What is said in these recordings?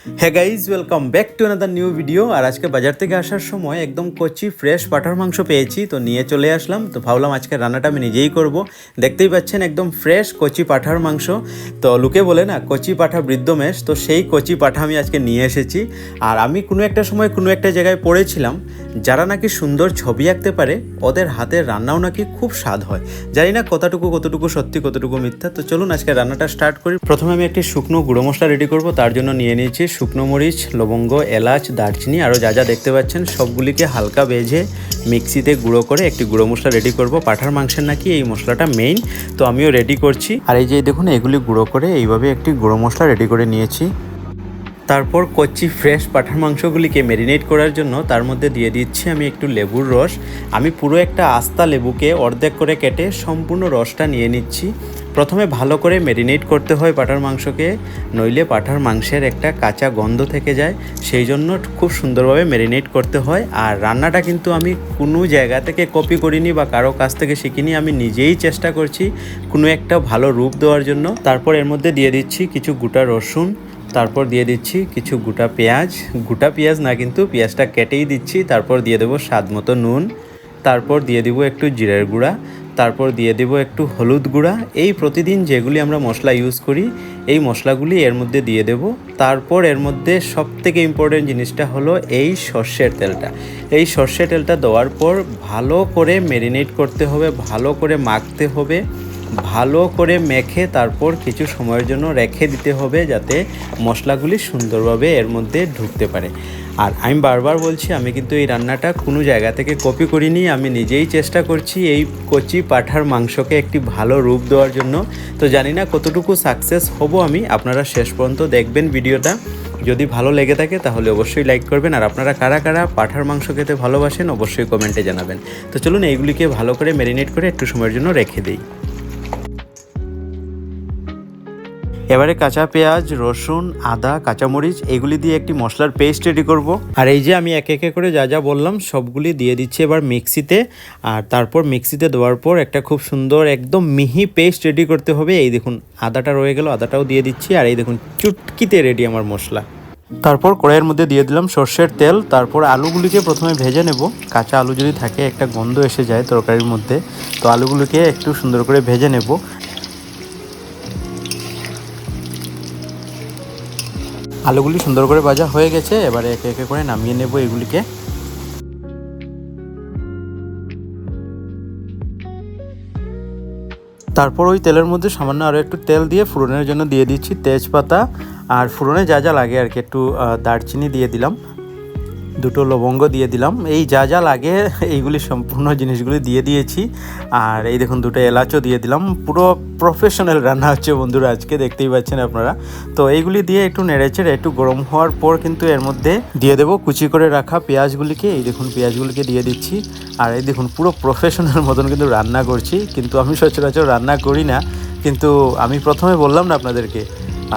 হ্যাঁ guys welcome back to another new video আর আজকে বাজার থেকে আসার সময় একদম কচি ফ্রেশ পাঠার মাংস পেয়েছি, তো নিয়ে চলে আসলাম। তো ভাবলাম আজকে রান্নাটা আমি নিজেই করব। দেখতেই পাচ্ছেন একদম ফ্রেশ কচি পাঠার মাংস। তো লোকে বলে না, কচি পাঠা বৃদ্ধ মেষ, তো সেই কচি পাঠা আমি আজকে নিয়ে এসেছি। আর আমি কোনো একটা সময় কোনো একটা জায়গায় পড়েছিলাম, যারা নাকি সুন্দর ছবি আঁকতে পারে, ওদের হাতের রান্নাও নাকি খুব স্বাদ হয়। জানি না কতটুকু কতটুকু সত্যি, কতটুকু মিথ্যা। তো চলুন আজকে রান্নাটা স্টার্ট করি। প্রথমে আমি একটি শুকনো গুঁড়ো মশলা রেডি করব, তার জন্য নিয়ে নিয়েছি শুকনো মরিচ, লবঙ্গ, এলাচ, দারচিনি আরও যা যা দেখতে পাচ্ছেন, সবগুলিকে হালকা বেজে মিক্সিতে গুঁড়ো করে একটি গুঁড়ো মশলা রেডি করব। পাঠার মাংসের নাকি এই মশলাটা মেইন তো আমিও রেডি করছি। আর এই যে দেখুন, এগুলি গুঁড়ো করে এইভাবে একটি গুঁড়ো মশলা রেডি করে নিয়েছি। তারপর কচ্চি ফ্রেশ পাঠার মাংসগুলিকে ম্যারিনেট করার জন্য। তার মধ্যে দিয়ে দিচ্ছি আমি একটু লেবুর রস। আমি পুরো একটা আস্তা লেবুকে অর্ধেক করে কেটে সম্পূর্ণ রসটা নিয়ে নিচ্ছি। প্রথমে ভালো করে ম্যারিনেট করতে হয় পাঠার মাংসকে, নইলে পাঠার মাংসের একটা কাঁচা গন্ধ থেকে যায়, সেই জন্য খুব সুন্দরভাবে ম্যারিনেট করতে হয়। আর রান্নাটা কিন্তু আমি কোনো জায়গা থেকে কপি করিনি বা কারও কাছ থেকে শিখিনি, আমি নিজেই চেষ্টা করছি কোনো একটা ভালো রূপ দেওয়ার জন্য। তারপর এর মধ্যে দিয়ে দিচ্ছি কিছু গোটা রসুন, তারপর দিয়ে দিচ্ছি কিছু গোটা পেঁয়াজ। গোটা পেঁয়াজ না কিন্তু পেঁয়াজটা কেটেই দিচ্ছি, তারপর দিয়ে দেবো স্বাদ মতো নুন। তারপর দিয়ে দিব একটু জিরের গুঁড়া। তারপর দিয়ে দেব একটু হলুদ গুঁড়া। এই প্রতিদিন যেগুলি আমরা মশলা ইউজ করি, এই মশলাগুলি এর মধ্যে দিয়ে দেব। তারপর এর মধ্যে সব থেকে ইম্পর্টেন্ট জিনিসটা হলো এই সর্ষের তেলটা। এই সর্ষের তেলটা দেওয়ার পর ভালো করে ম্যারিনেট করতে হবে, ভালো করে মাখতে হবে, ভালো করে মেখে তারপর কিছু সময়ের জন্য রেখে দিতে হবে যাতে মশলাগুলি সুন্দরভাবে এর মধ্যে ঢুকতে পারে। আর আমি বারবার বলছি, আমি কিন্তু এই রান্নাটা কোনো জায়গা থেকে কপি করিনি, আমি নিজেই চেষ্টা করছি এই কচি পাঠার মাংসকে একটি ভালো রূপ দেওয়ার জন্য। তো জানি না কতটুকু সাকসেস হব আমি, আপনারা শেষ পর্যন্ত দেখবেন ভিডিওটা। যদি ভালো লেগে থাকে তাহলে অবশ্যই লাইক করবেন, আর আপনারা কারা কারা পাঠার মাংস খেতে ভালোবাসেন অবশ্যই কমেন্টে জানাবেন। তো চলুন এইগুলিকে ভালো করে ম্যারিনেট করে একটু সময়ের জন্য রেখে দিই। এবারে কাঁচা পেঁয়াজ, রসুন, আদা, কাঁচামরিচ, এগুলি দিয়ে একটি মশলার পেস্ট রেডি করব। আর এই যে আমি একে একে করে যা যা বললাম, সবগুলি দিয়ে দিচ্ছি এবার মিক্সিতে। আর তারপর মিক্সিতে দেওয়ার পর একটা খুব সুন্দর একদম মিহি পেস্ট রেডি করতে হবে। এই দেখুন, আদাটা রয়ে গেল, আদাটাও দিয়ে দিচ্ছি। আর এই দেখুন, চুটকিতে রেডি আমার মশলা। তারপর কড়াইয়ের মধ্যে দিয়ে দিলাম সর্ষের তেল। তারপর আলুগুলিকে প্রথমে ভেজে নেব। কাঁচা আলু যদি থাকে, একটা গন্ধ এসে যায় তরকারির মধ্যে। তো আলুগুলিকে একটু সুন্দর করে ভেজে নেব। আলুগুলি সুন্দর করে ভাজা হয়ে গেছে, এবারে একে একে করে নামিয়ে নেব এগুলিকে। তারপর ওই তেলের মধ্যে সামান্য আরও একটু তেল দিয়ে ফুরনের জন্য দিয়ে দিচ্ছি তেজপাতা, আর ফোড়নে যা যা লাগে আর কি, একটু দারচিনি দিয়ে দিলাম। দুটো লবঙ্গ দিয়ে দিলাম। এই যা যা লাগে, এইগুলি সম্পূর্ণ জিনিসগুলি দিয়ে দিয়েছি। আর এই দেখুন, দুটো এলাচও দিয়ে দিলাম। পুরো প্রফেশনাল রান্না হচ্ছে বন্ধুরা আজকে, দেখতেই পাচ্ছেন আপনারা। তো এইগুলি দিয়ে একটু নেড়েচেড়ে, একটু গরম হওয়ার পর কিন্তু এর মধ্যে দিয়ে দেবো কুচি করে রাখা পেঁয়াজগুলিকে। এই দেখুন, পেঁয়াজগুলিকে দিয়ে দিচ্ছি। আর এই দেখুন, পুরো প্রফেশনাল মতন কিন্তু রান্না করছি। কিন্তু আমি সচরাচর রান্না করি না। কিন্তু আমি প্রথমে বললাম না আপনাদেরকে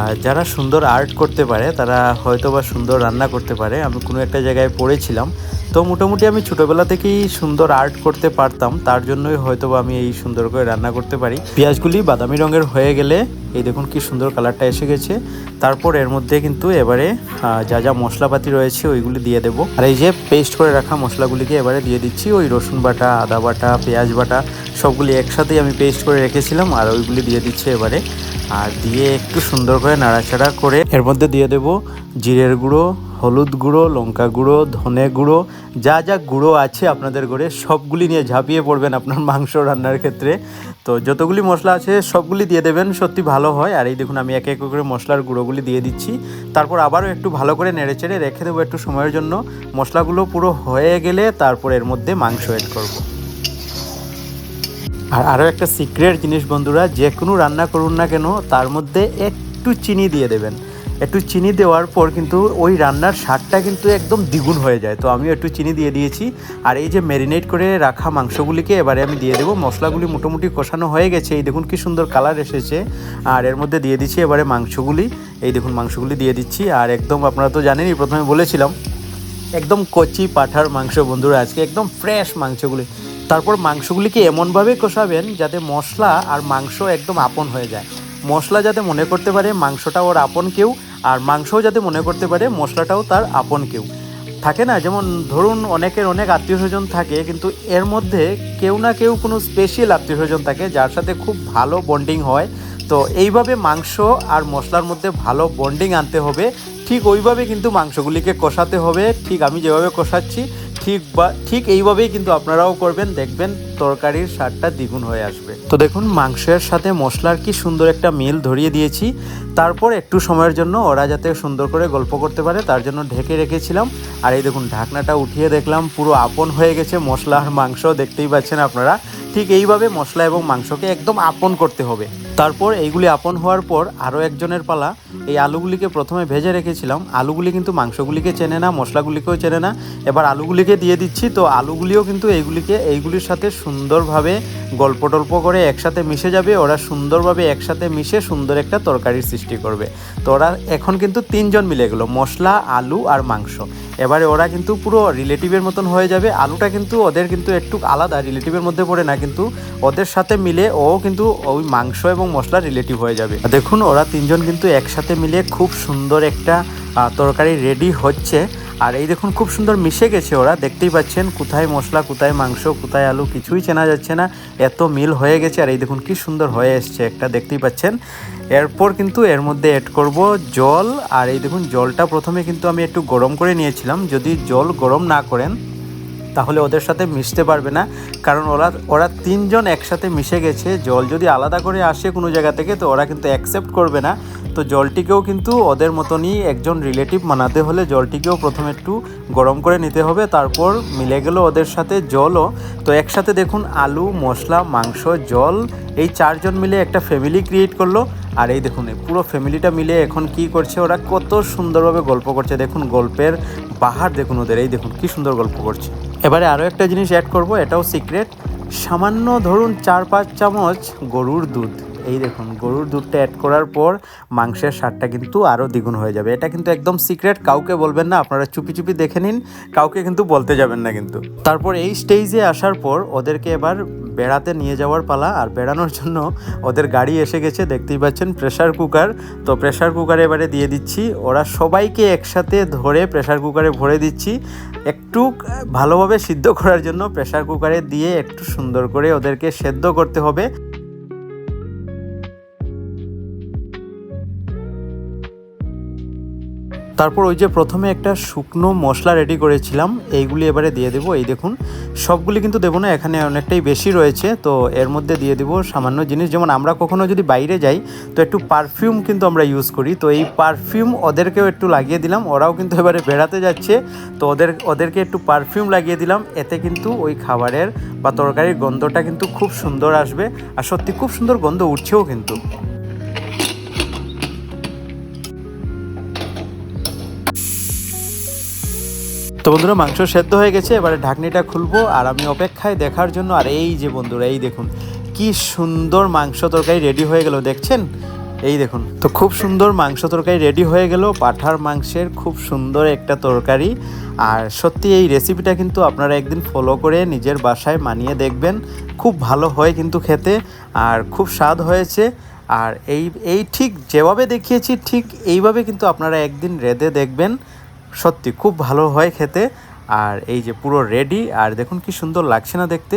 আর যারা সুন্দর আর্ট করতে পারে, তারা হয়তো বা সুন্দর রান্না করতে পারে। আমি কোনো একটা জায়গায় পড়েছিলাম। তো মোটামুটি আমি ছোটোবেলা থেকেই সুন্দর আর্ট করতে পারতাম। তার জন্যই হয়তো বা আমি এই সুন্দর করে রান্না করতে পারি। পেঁয়াজগুলি বাদামি রঙের হয়ে গেলে, এই দেখুন কি সুন্দর কালারটা এসে গেছে। তারপর এর মধ্যে কিন্তু এবারে যা যা মশলাপাতি রয়েছে, ওইগুলি দিয়ে দেবো। আর এই যে পেস্ট করে রাখা মশলাগুলিকে এবারে দিয়ে দিচ্ছি। ওই রসুন বাটা, আদা বাটা, পেঁয়াজ বাটা, সবগুলি একসাথেই আমি পেস্ট করে রেখেছিলাম। আর ওইগুলি দিয়ে দিচ্ছি এবারে। আর দিয়ে একটু সুন্দর করে নাড়াচাড়া করে এর মধ্যে দিয়ে দেব জিরের গুঁড়ো, হলুদ গুঁড়ো, লঙ্কা গুঁড়ো, ধনে গুঁড়ো, যা যা গুঁড়ো আছে আপনাদের ঘরে সবগুলি নিয়ে ঝাঁপিয়ে পড়বেন আপনার মাংস রান্নার ক্ষেত্রে। তো যতগুলি মশলা আছে সবগুলি দিয়ে দেবেন, সত্যি ভালো হয়। আর এই দেখুন, আমি এক এক করে মশলার গুঁড়োগুলি দিয়ে দিচ্ছি। তারপর আবারও একটু ভালো করে নেড়েচেড়ে রেখে দেবো একটু সময়ের জন্য। মশলাগুলো পুরো হয়ে গেলে তারপর এর মধ্যে মাংস অ্যাড করব। আর আরও একটা সিক্রেট জিনিস বন্ধুরা, যে কোনো রান্না করুন না কেন, তার মধ্যে একটু চিনি দিয়ে দেবেন। একটু চিনি দেওয়ার পর কিন্তু ওই রান্নার স্বাদটা কিন্তু একদম দ্বিগুণ হয়ে যায়। তো আমিও একটু চিনি দিয়ে দিয়েছি। আর এই যে ম্যারিনেট করে রাখা মাংসগুলিকে এবারে আমি দিয়ে দেবো। মশলাগুলি মোটামুটি কষানো হয়ে গেছে। এই দেখুন কি সুন্দর কালার এসেছে। আর এর মধ্যে দিয়ে দিচ্ছি এবারে মাংসগুলি। এই দেখুন মাংসগুলি দিয়ে দিচ্ছি। আর একদম আপনারা তো জানেনই, প্রথমে বলেছিলাম, একদম কচি পাঠার মাংস বন্ধুরা, আজকে একদম ফ্রেশ মাংসগুলি। তারপর মাংসগুলিকে এমনভাবে কষাবেন যাতে মশলা আর মাংস একদম আপন হয়ে যায়। মশলা যাতে মনে করতে পারে মাংসটা ওর আপন কেউ, আর মাংসও যাতে মনে করতে পারে মশলাটাও তার আপন কেউ। থাকে না, যেমন ধরুন অনেকের অনেক আত্মীয় স্বজন থাকে, কিন্তু এর মধ্যে কেউ না কেউ কোনো স্পেশাল আত্মীয় স্বজন থাকে, যার সাথে খুব ভালো বন্ডিং হয়। তো এইভাবে মাংস আর মশলার মধ্যে ভালো বন্ডিং আনতে হবে। ঠিক ওইভাবে কিন্তু মাংসগুলিকে কষাতে হবে। ঠিক আমি যেভাবে কষাচ্ছি ঠিক বা, ঠিক এইভাবেই কিন্তু আপনারাও করবেন, দেখবেন তরকারির স্বাদটা দ্বিগুণ হয়ে আসবে। তো দেখুন, মাংসের সাথে মশলার কি সুন্দর একটা মিল ধরিয়ে দিয়েছি। তারপর একটু সময়ের জন্য ওরা যাতে সুন্দর করে গল্প করতে পারে, তার জন্য ঢেকে রেখেছিলাম। আর এই দেখুন, ঢাকনাটা উঠিয়ে দেখলাম, পুরো আপন হয়ে গেছে মশলা আর মাংস, দেখতেই পাচ্ছেন আপনারা। ঠিক এইভাবে মশলা এবং মাংসকে একদম আপন করতে হবে। তারপর এইগুলি আপন হওয়ার পর আরও একজনের পালা। এই আলুগুলিকে প্রথমে ভেজে রেখেছিলাম। আলুগুলি কিন্তু মাংসগুলিকে চেনে না, মশলাগুলিকেও চেনে না। এবার আলুগুলিকে দিয়ে দিচ্ছি। তো আলুগুলিও কিন্তু এইগুলিকে এইগুলির সাথে সুন্দরভাবে গল্প টল্প করে একসাথে মিশে যাবে। ওরা সুন্দরভাবে একসাথে মিশে সুন্দর একটা তরকারির সৃষ্টি করবে। তো ওরা এখন কিন্তু তিনজন মিলে গেলো মশলা, আলু আর মাংস। এবারে ওরা কিন্তু পুরো রিলেটিভের মতন হয়ে যাবে। আলুটা কিন্তু ওদের কিন্তু একটু আলাদা রিলেটিভের মধ্যে পড়ে না, কিন্তু ওদের সাথে মিলে ও কিন্তু ওই মাংস এবং মশলা রিলেটিভ হয়ে যাবে। দেখুন, ওরা তিনজন কিন্তু একসাথে মিলে খুব সুন্দর একটা তরকারি রেডি হচ্ছে। আর এই দেখুন, খুব সুন্দর মিশে গেছে ওরা। দেখতেই পাচ্ছেন, কোথায় মশলা, কোথায় মাংস, কোথায় আলু, কিছুই চেনা যাচ্ছে না। এত মিল হয়ে গেছে, আর এই দেখুন, কি সুন্দর হয়ে এসছে একটা, দেখতেই পাচ্ছেন। এরপর কিন্তু এর মধ্যে অ্যাড করব জল, আর এই দেখুন, জলটা প্রথমে কিন্তু আমি একটু গরম করে নিয়েছিলাম। যদি জল গরম না করেন, তাহলে ওদের সাথে মিশতে পারবে না। কারণ ওরা ওরা তিনজন একসাথে মিশে গেছে। জল যদি আলাদা করে আসে কোনো জায়গা থেকে, তো ওরা কিন্তু অ্যাকসেপ্ট করবে না। তো জলটিকেও কিন্তু ওদের মতনই একজন রিলেটিভ মানাতে হলে জলটিকেও প্রথমে একটু গরম করে নিতে হবে, তারপর মিলে গেল ওদের সাথে জলও। তো একসাথে দেখুন আলু, মশলা, মাংস, জল, এই চারজন মিলে একটা ফ্যামিলি ক্রিয়েট করল। আর এই দেখুন পুরো ফ্যামিলিটা মিলে এখন কি করছে, ওরা কত সুন্দরভাবে গল্প করছে। দেখুন গল্পের বাহার দেখুন ওদের, এই দেখুন কি সুন্দর গল্প করছে। এবারে আরও একটা জিনিস অ্যাড করব, এটাও সিক্রেট সামান্য ধরুন চার পাঁচ চামচ গরুর দুধ। এই দেখুন, গরুর দুধটা অ্যাড করার পর মাংসের স্বাদটা কিন্তু আরও দ্বিগুণ হয়ে যাবে। এটা কিন্তু একদম সিক্রেট কাউকে বলবেন না, আপনারা চুপি চুপি দেখে নিন, কাউকে কিন্তু বলতে যাবেন না কিন্তু। তারপর এই স্টেজে আসার পর ওদেরকে এবার বেড়াতে নিয়ে যাওয়ার পালা, আর বেড়ানোর জন্য ওদের গাড়ি এসে গেছে, দেখতেই পাচ্ছেন প্রেশার কুকার তো প্রেশার কুকারে এবারে দিয়ে দিচ্ছি, ওরা সবাইকে একসাথে ধরে প্রেশার কুকারে ভরে দিচ্ছি, একটু ভালোভাবে সিদ্ধ করার জন্য প্রেশার কুকারে দিয়ে একটু সুন্দর করে ওদেরকে সেদ্ধ করতে হবে। তারপর ওই যে প্রথমে একটা শুকনো মশলা রেডি করেছিলাম, এইগুলি এবারে দিয়ে দেবো। এই দেখুন, সবগুলি কিন্তু দেবো না, এখানে অনেকটাই বেশি রয়েছে, তো এর মধ্যে দিয়ে দেবো সামান্য জিনিস। যেমন আমরা কখনো যদি বাইরে যাই, তো একটু পারফিউম কিন্তু আমরা ইউজ করি। তো এই পারফিউম ওদেরকেও একটু লাগিয়ে দিলাম, ওরাও কিন্তু এবারে বেড়াতে যাচ্ছে। তো ওদের, ওদেরকে একটু পারফিউম লাগিয়ে দিলাম, এতে কিন্তু ওই খাবারের বা তরকারির গন্ধটা কিন্তু খুব সুন্দর আসবে। আর সত্যি খুব সুন্দর গন্ধ উঠছেও কিন্তু। তো বন্ধুরা, মাংস সেদ্ধ হয়ে গেছে, এবারে ঢাকনিটা খুলবো আর আমি অপেক্ষায় দেখার জন্য। আর এই যে বন্ধুরা, এই দেখুন, কি সুন্দর মাংস তরকারি রেডি হয়ে গেল, দেখছেন? এই দেখুন, তো খুব সুন্দর মাংস তরকারি রেডি হয়ে গেল, পাঠার মাংসের খুব সুন্দর একটা তরকারি। আর সত্যি এই রেসিপিটা কিন্তু আপনারা একদিন ফলো করে নিজের বাসায় মানিয়ে দেখবেন, খুব ভালো হয় কিন্তু খেতে, আর খুব স্বাদ হয়েছে। আর এই এই ঠিক যেভাবে দেখিয়েছি, ঠিক এইভাবে কিন্তু আপনারা একদিন রেঁধে দেখবেন। সত্যি খুব ভালো হয় খেতে। আর এই যে পুরো রেডি আর দেখুন কি সুন্দর লাগছে না দেখতে।